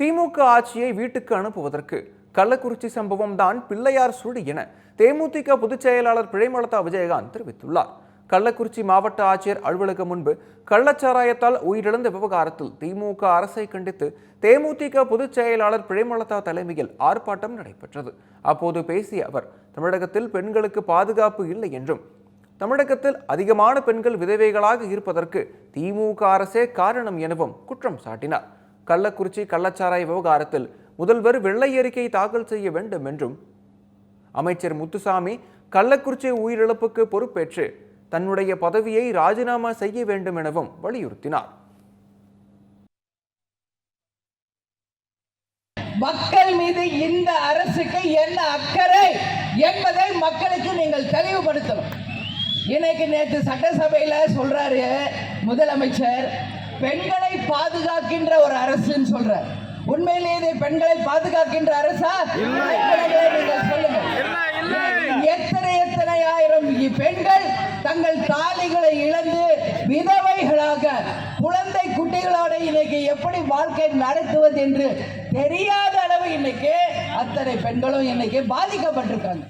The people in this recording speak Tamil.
திமுக ஆட்சியை வீட்டுக்கு அனுப்புவதற்கு கள்ளக்குறிச்சி சம்பவம் தான் பிள்ளையார் சுடு என தேமுதிக பொதுச் செயலாளர் பிழைமலதா விஜயகாந்த் தெரிவித்துள்ளார். கள்ளக்குறிச்சி மாவட்ட ஆட்சியர் அலுவலகம் முன்பு கள்ளச்சாராயத்தால் உயிரிழந்த விவகாரத்தில் திமுக அரசை கண்டித்து தேமுதிக பொதுச் செயலாளர் பிழைமலதா தலைமையில் ஆர்ப்பாட்டம் நடைபெற்றது. அப்போது பேசிய அவர் தமிழகத்தில் பெண்களுக்கு பாதுகாப்பு இல்லை என்றும் தமிழகத்தில் அதிகமான பெண்கள் விதவைகளாக இருப்பதற்கு திமுக அரசே காரணம் எனவும் குற்றம் சாட்டினார். கள்ளக்குறிச்சி கள்ளச்சாராய விவகாரத்தில் முதல்வர் வெள்ளை அறிக்கை தாக்கல் செய்ய வேண்டும் என்றும் அமைச்சர் முத்துசாமி கள்ளக்குறிச்சி உயிரிழப்புக்கு பொறுப்பேற்று தன்னுடைய பதவியை ராஜினாமா செய்ய வேண்டும் எனவும் வலியுறுத்தினார். மக்கள் மீது இந்த அரசுக்கு என்ன அக்கறை என்பதை மக்களுக்கு நீங்கள் தெளிவுபடுத்தணும். இன்னைக்கு நேற்று சட்டசபையில சொல்றாரு முதலமைச்சர் பெண்களை பாதுகாக்கின்ற ஒரு அரசுன்னு சொல்றார். உண்மையிலேயே இது பெண்களை பாதுகாக்கின்ற அரசா? பெண்களை நீங்கள் சொல்லுங்க. எத்தனை எத்தனை ஆயிரம் பெண்கள் தங்கள் தாலிகளை இழந்து விதவைகளாக குழந்தை குட்டிகளோட இன்னைக்கு எப்படி வாழ்க்கை நடத்துவது என்று தெரியாத அளவு இன்னைக்கு அத்தனை பெண்களும் இன்னைக்கு பாதிக்கப்பட்டிருக்காங்க.